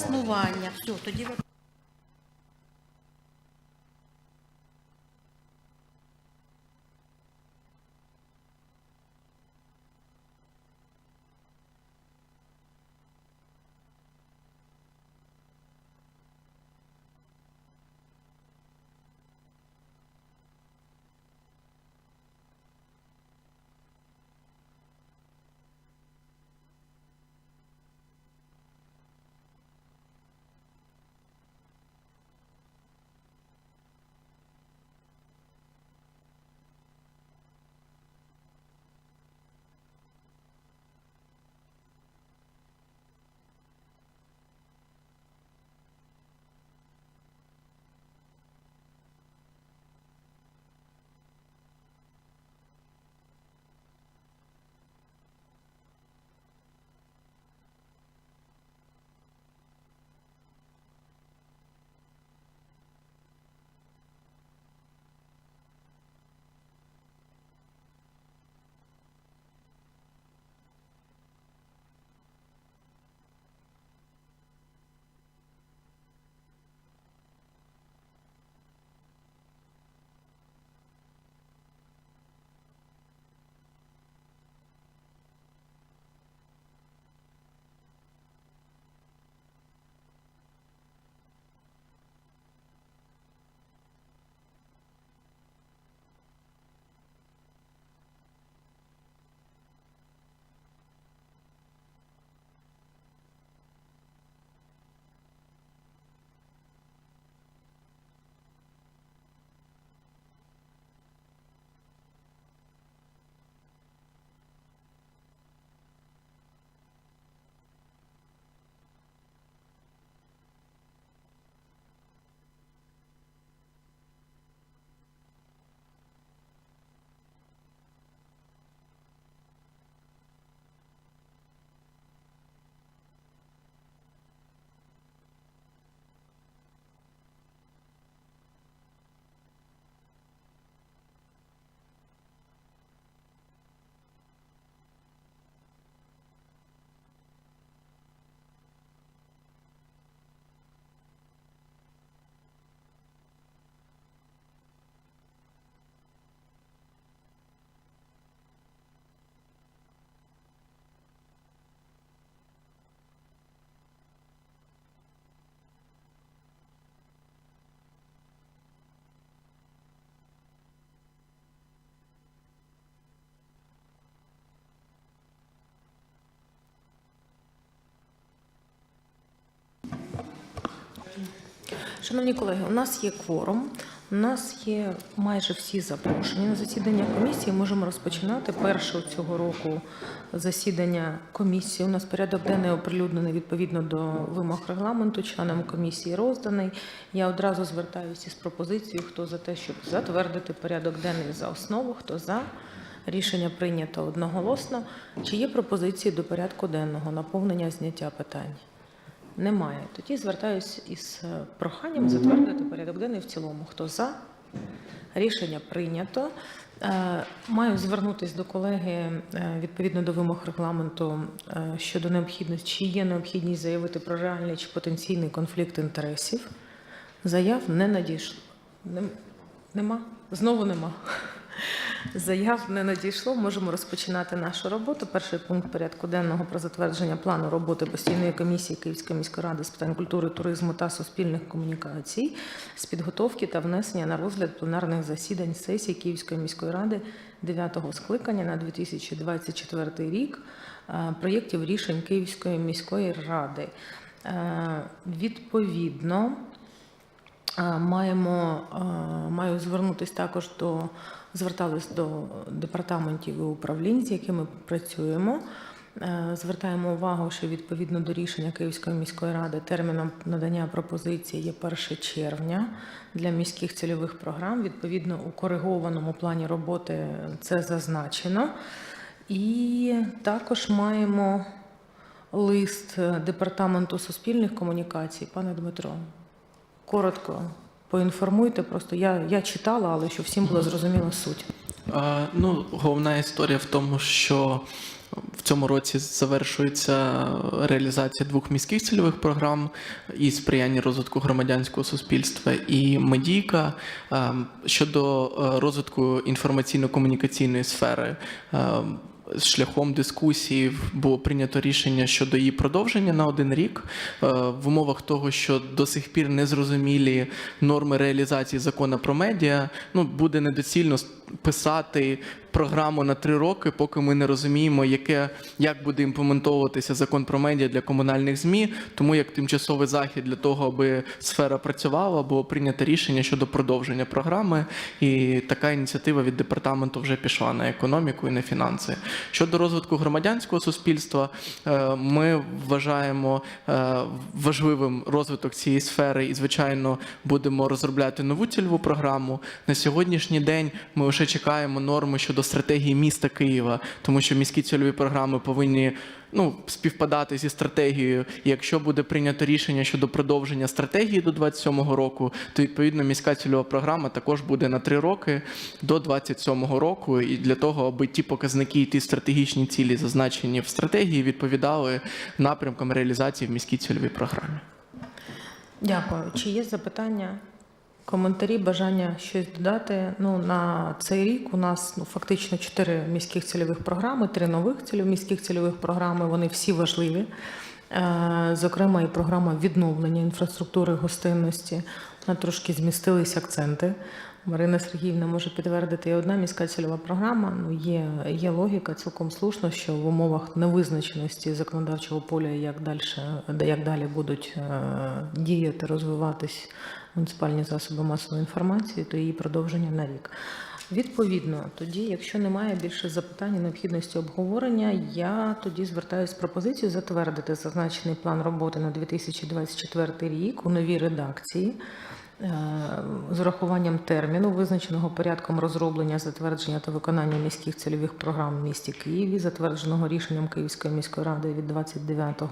заснування. Все, тоді ви Шановні колеги, у нас є кворум, у нас є майже всі запрошені на засідання комісії. Можемо розпочинати перше цього року засідання комісії. У нас порядок денний оприлюднений відповідно до вимог регламенту. Членам комісії розданий. Я одразу звертаюся із пропозицією, хто за те, щоб затвердити порядок денний за основу, хто за. Рішення прийнято одноголосно. Чи є пропозиції до порядку денного наповнення зняття питань? Немає. Тоді звертаюся із е, проханням затвердити порядок денний в цілому. Хто за? Рішення прийнято. Е, Маю звернутися до колеги е, відповідно до вимог регламенту щодо необхідності, чи є необхідність заявити про реальний чи потенційний конфлікт інтересів. Заяв не надійшло. Нема? Знову нема. Заяв не надійшло. Можемо розпочинати нашу роботу. Перший пункт порядку денного про затвердження плану роботи постійної комісії Київської міської ради з питань культури, туризму та суспільних комунікацій з підготовки та внесення на розгляд пленарних засідань сесії Київської міської ради 9-го скликання на 2024 рік е, проєктів рішень Київської міської ради. Е, Відповідно. Маємо, а, маю звернутися також до звертались до департаментів і управлінь, з якими працюємо. Е, Звертаємо увагу, що відповідно до рішення Київської міської ради терміном надання пропозиції є 1 червня для міських цільових програм. Відповідно, у коригованому плані роботи це зазначено. І також маємо лист департаменту суспільних комунікацій. Пане Дмитро, коротко поінформуйте. Просто я, я читала, але щоб всім була зрозуміла суть. Е, Ну, головна історія в тому, що в цьому році завершується реалізація двох міських цільових програм і сприяння розвитку громадянського суспільства і медійка Е, щодо е, розвитку інформаційно-комунікаційної сфери. Шляхом дискусії було прийнято рішення щодо її продовження на один рік е, в умовах того, що до сих пір не зрозумілі норми реалізації закону про медіа. Ну буде недоцільно писати програму на три роки, поки ми не розуміємо, яке як буде імплементовуватися закон про медіа для комунальних змі. Тому як тимчасовий захід для того, аби сфера працювала, було прийнято рішення щодо продовження програми. І така ініціатива від департаменту вже пішла на економіку і на фінанси. Щодо розвитку громадянського суспільства, е, ми вважаємо е, важливим розвиток цієї сфери, і звичайно будемо розробляти нову цільову програму. На сьогоднішній день ми вже чекаємо норми щодо стратегії міста Києва, тому що міські цільові програми повинні. Ну, співпадати зі стратегією. І якщо буде прийнято рішення щодо продовження стратегії до 27-го року, то відповідно міська цільова програма також буде на три роки до 27-го року. І для того, аби ті показники і ті стратегічні цілі, зазначені в стратегії, відповідали напрямкам реалізації в міській цільовій програмі. Дякую. Чи є запитання, коментарі, бажання щось додати? Ну, на цей рік у нас ну, фактично чотири міських цільових програми, три нових цільов, міських цільових програми. Вони всі важливі. Е, Зокрема, і програма відновлення інфраструктури гостинності. На трошки змістились акценти. Марина Сергіївна може підтвердити, і одна міська цільова програма. Ну, є, є логіка цілком слушно, що в умовах невизначеності законодавчого поля, як далі, як далі будуть е, діяти, розвиватись муніципальні засоби масової інформації, то її продовження на рік. Відповідно, тоді, якщо немає більше запитань і необхідності обговорення, я тоді звертаюся з пропозицією затвердити зазначений план роботи на 2024 рік у новій редакції. Е, З урахуванням терміну, визначеного порядком розроблення, затвердження та виконання міських цільових програм в місті Києві, затвердженого рішенням Київської міської ради від 29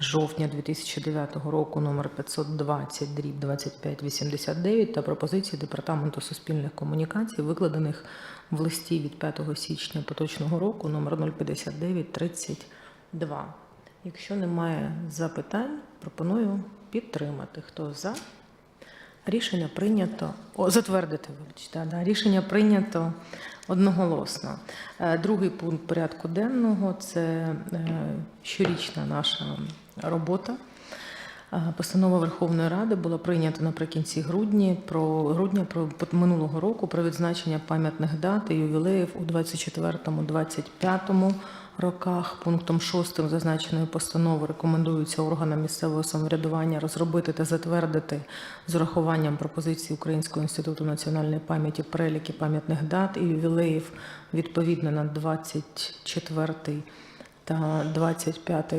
жовтня 2009 року номер 520 дріб 2589 та пропозиції Департаменту суспільних комунікацій, викладених в листі від 5 січня поточного року номер 05932. Якщо немає запитань, пропоную підтримати. Хто за? Рішення прийнято. О, затвердити, вибачте, да, рішення прийнято одноголосно. Е, Другий пункт порядку денного це е, щорічна наша робота. Постанова Верховної Ради була прийнята наприкінці грудні про грудня про минулого року про відзначення пам'ятних дат і ювілеїв у 24-25 роках. Пунктом 6 зазначеної постанови рекомендується органам місцевого самоврядування розробити та затвердити з урахуванням пропозицій Українського інституту національної пам'яті переліки пам'ятних дат і ювілеїв відповідно на 24 та 25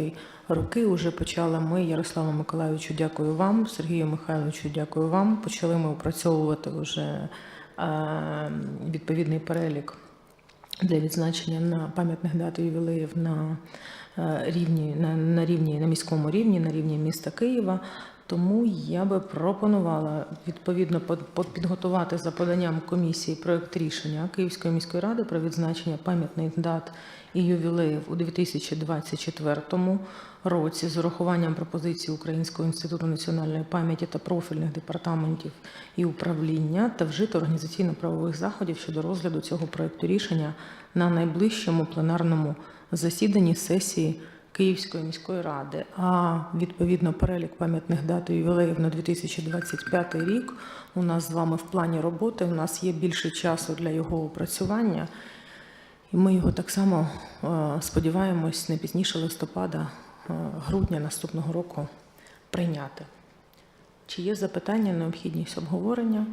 роки. вже почали ми, Ярославу Миколайовичу, дякую вам, Сергію Михайловичу, дякую вам. Почали ми опрацьовувати вже е, відповідний перелік для відзначення на пам'ятних дат ювілеїв на е, рівні на, на рівні на міському рівні, на рівні міста Києва. Тому я би пропонувала відповідно підготувати за поданням комісії проект рішення Київської міської ради про відзначення пам'ятних дат і ювілеїв у 2024 році з урахуванням пропозицій Українського інституту національної пам'яті та профільних департаментів і управління та вжити організаційно-правових заходів щодо розгляду цього проекту рішення на найближчому пленарному засіданні сесії Київської міської ради. А відповідно перелік пам'ятних дат і ювілеїв на 2025 рік у нас з вами в плані роботи. У нас є більше часу для його опрацювання. І ми його так само е, сподіваємось не пізніше листопада, е, наступного року прийняти. Чи є запитання, необхідність обговорення?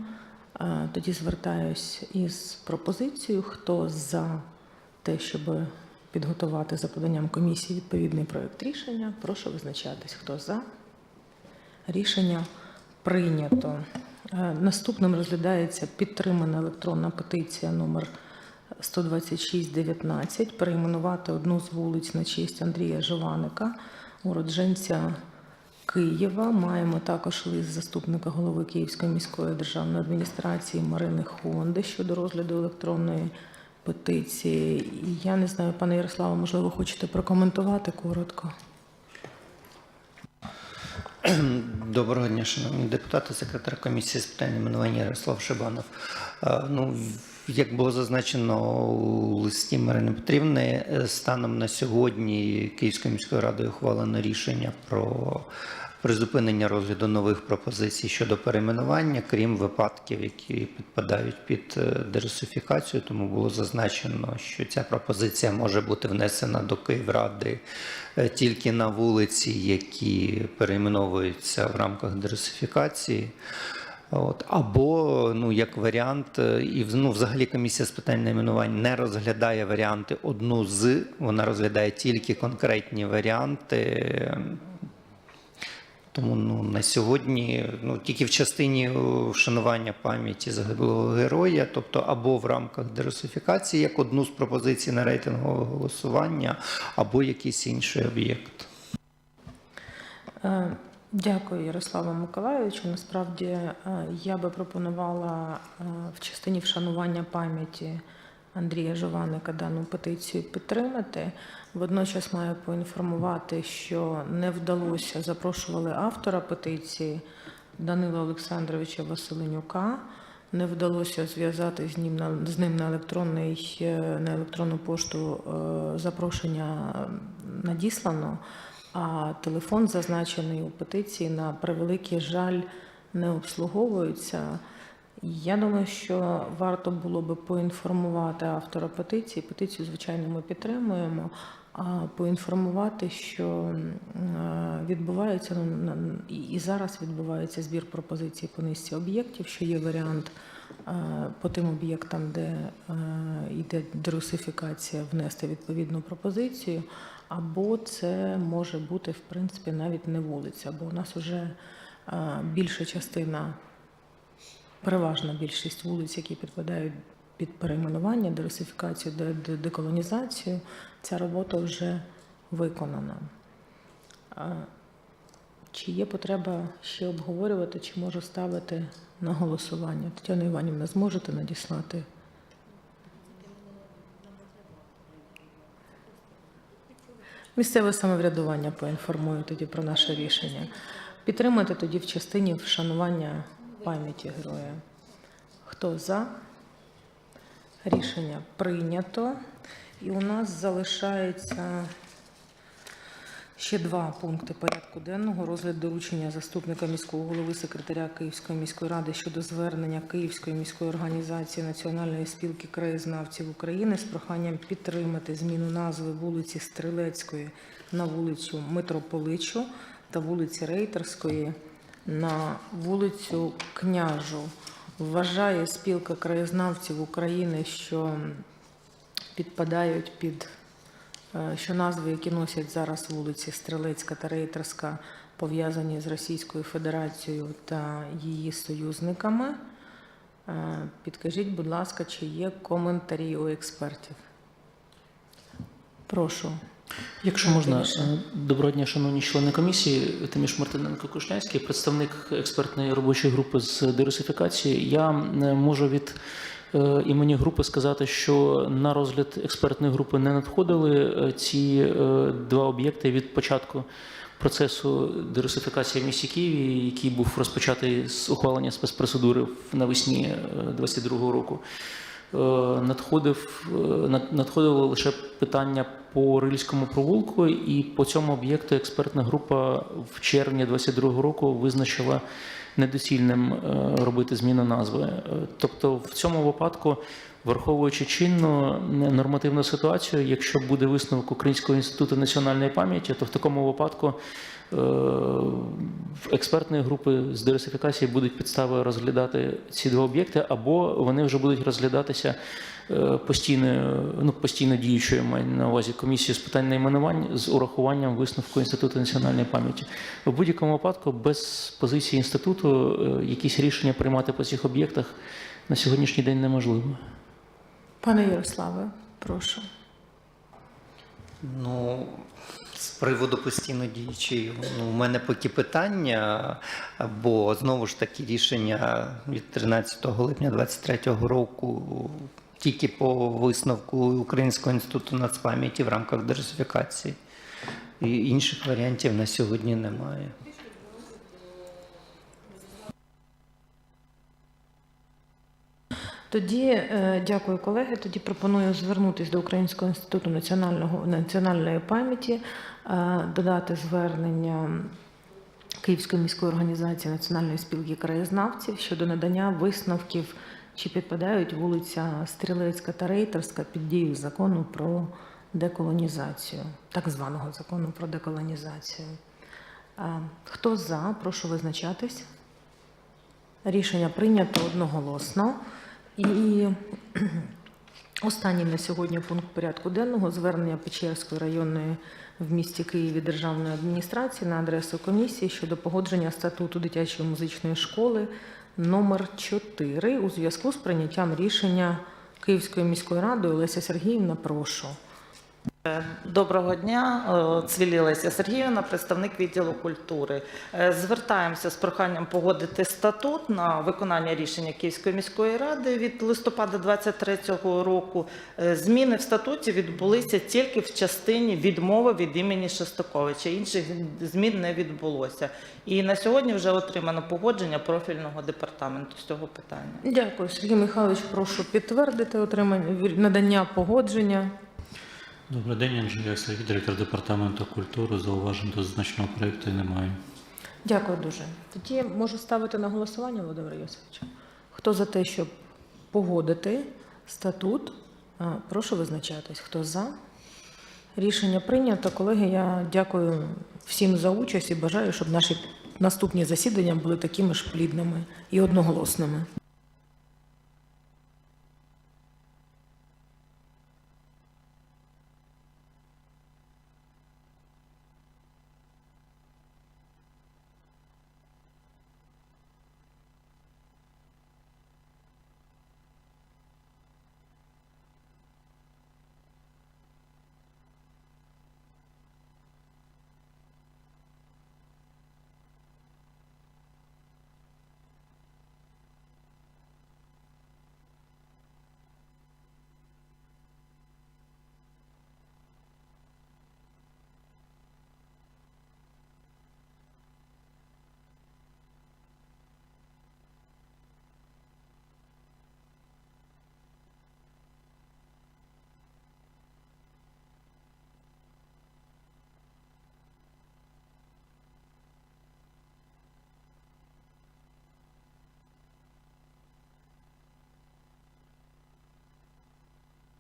Е, Тоді звертаюсь із пропозицією, хто за те, щоб підготувати за поданням комісії відповідний проект рішення. Прошу визначатись, хто за. Рішення прийнято. Е, Наступним розглядається підтримана електронна петиція номер 12619 перейменувати одну з вулиць на честь Андрія Жованика, уродженця Києва. Маємо також лист заступника голови Київської міської державної адміністрації Марини Хонди щодо розгляду електронної петиції. Я не знаю, пане Ярославе, можливо, хочете прокоментувати коротко. Доброго дня, шановні депутати, секретар комісії з питань іменування Ярослав Шибанов. Е, Ну, як було зазначено у листі Марини Петрівни, е, станом на сьогодні Київською міською радою ухвалено рішення про призупинення розгляду нових пропозицій щодо перейменування, крім випадків, які підпадають під е, дерусифікацію. Тому було зазначено, що ця пропозиція може бути внесена до Київради е, тільки на вулиці, які перейменовуються в рамках дерусифікації. От, або, ну, як варіант, е, і ну, взагалі комісія з питань найменувань не розглядає варіанти одну з, вона розглядає тільки конкретні варіанти. Тому ну, на сьогодні ну, тільки в частині е, вшанування пам'яті загиблого героя, тобто або в рамках дерусифікації, як одну з пропозицій на рейтингове голосування, або якийсь інший об'єкт. Е, Дякую, Ярославу Миколайовичу. Насправді е, я би пропонувала в частині вшанування пам'яті Андрія Жованика дану петицію підтримати. Водночас маю поінформувати, що не вдалося запрошували автора петиції Данила Олександровича Василенюка. Не вдалося зв'язати з ним на з ним на електронний е, на електронну пошту е, запрошення надіслано. А телефон, зазначений у петиції, на превеликий жаль, не обслуговується. Я думаю, що варто було би поінформувати автора петиції. Петицію, звичайно, ми підтримуємо. А поінформувати, що е, відбувається ну, і- зараз відбувається збір пропозицій по низці об'єктів, що є варіант е, по тим об'єктам, де е, йде дерусифікація, внести відповідну пропозицію, або це може бути в принципі навіть не вулиця, бо у нас вже більша частина переважна більшість вулиць, які підпадають під перейменування, дерусифікацію, де- де- деколонізацію, ця робота вже виконана. Чи є потреба ще обговорювати, чи можу ставити на голосування? Тетяна Іванівна, зможете надіслати? Місцеве самоврядування поінформую тоді про наше рішення. Підтримати тоді в частині вшанування пам'яті героя. Хто за? Рішення прийнято. І у нас залишається ще два пункти порядку денного. Розгляд доручення заступника міського голови секретаря Київської міської ради щодо звернення Київської міської організації Національної спілки краєзнавців України з проханням підтримати зміну назви вулиці Стрілецької на вулицю Митрополичу та вулиці Рейтерської на вулицю Княжу. Вважає спілка краєзнавців України, що підпадають під е, що назви, які носять зараз вулиці Стрелецька та Рейтерська, пов'язані з Російською Федерацією та її союзниками. Е, Підкажіть, будь ласка, чи є коментарі у експертів? Прошу. Якщо можна, е, доброго дня, шановні члени комісії, Тиміш Мартиненко Кушнянський, представник експертної робочої групи з дерусифікації. Я е, можу від е, імені групи сказати, що на розгляд експертної групи не надходили ці два об'єкти від початку процесу дерусифікації в місті Києві, який був розпочатий з ухвалення спецпроцедури навесні 2022 року. Е, надходив, е, надходило лише питання по Рильському провулку, і по цьому об'єкту експертна група в червні 2022 року визначила недоцільним е, робити зміну назви. Тобто, в цьому випадку, враховуючи чинну нормативну ситуацію, якщо буде висновок Українського інституту національної пам'яті, то в такому випадку експертної групи з дерусифікації будуть підстави розглядати ці два об'єкти, або вони вже будуть розглядатися е, постійною, ну, постійно діючою маю на увазі комісією з питань найменувань з урахуванням висновку Інституту національної пам'яті. В будь-якому випадку, без позиції інституту е, якісь рішення приймати по цих об'єктах на сьогоднішній день неможливо. Пане Ярославе, прошу. Ну, З приводу постійно діючої, ну, у мене поки питання, бо знову ж таки рішення від 13 липня 2023 року тільки по висновку Українського інституту нацпам'яті в рамках диверсифікації. І інших варіантів на сьогодні немає. Тоді е, дякую, колеги. Тоді пропоную звернутися до Українського інституту національного національної пам'яті, е, додати звернення Київської міської організації Національної спілки краєзнавців щодо надання висновків, чи підпадають вулиця Стрілецька та Рейтерська під дію закону про деколонізацію, так званого закону про деколонізацію. Е, Хто за, прошу визначатись. Рішення прийнято одноголосно. І останній на сьогодні пункт порядку денного звернення Печерської районної в місті Києві державної адміністрації на адресу комісії щодо погодження статуту дитячої музичної школи номер 4 у зв'язку з прийняттям рішення Київської міської ради Олеся Сергіївна, прошу. Доброго дня, Е, Цвілі Леся Сергіївна, представник відділу культури. Е, Звертаємося з проханням погодити статут на виконання рішення Київської міської ради від листопада 2023 року. Е, Зміни в статуті відбулися тільки в частині відмови від імені Шостаковича. Інших змін не відбулося. І на сьогодні вже отримано погодження профільного департаменту з цього питання. Дякую, Сергій Михайлович. Прошу підтвердити отримання надання погодження. Добрий день, Анжелія Ясові, директор департаменту культури. Зауважень до зазначеного проєкту немає. Дякую дуже. Тоді можу ставити на голосування, Володимир Йосифович. Хто за те, щоб погодити статут, прошу визначатись. Хто за? Рішення прийнято. Колеги, я дякую всім за участь і бажаю, щоб наші наступні засідання були такими ж плідними і одноголосними.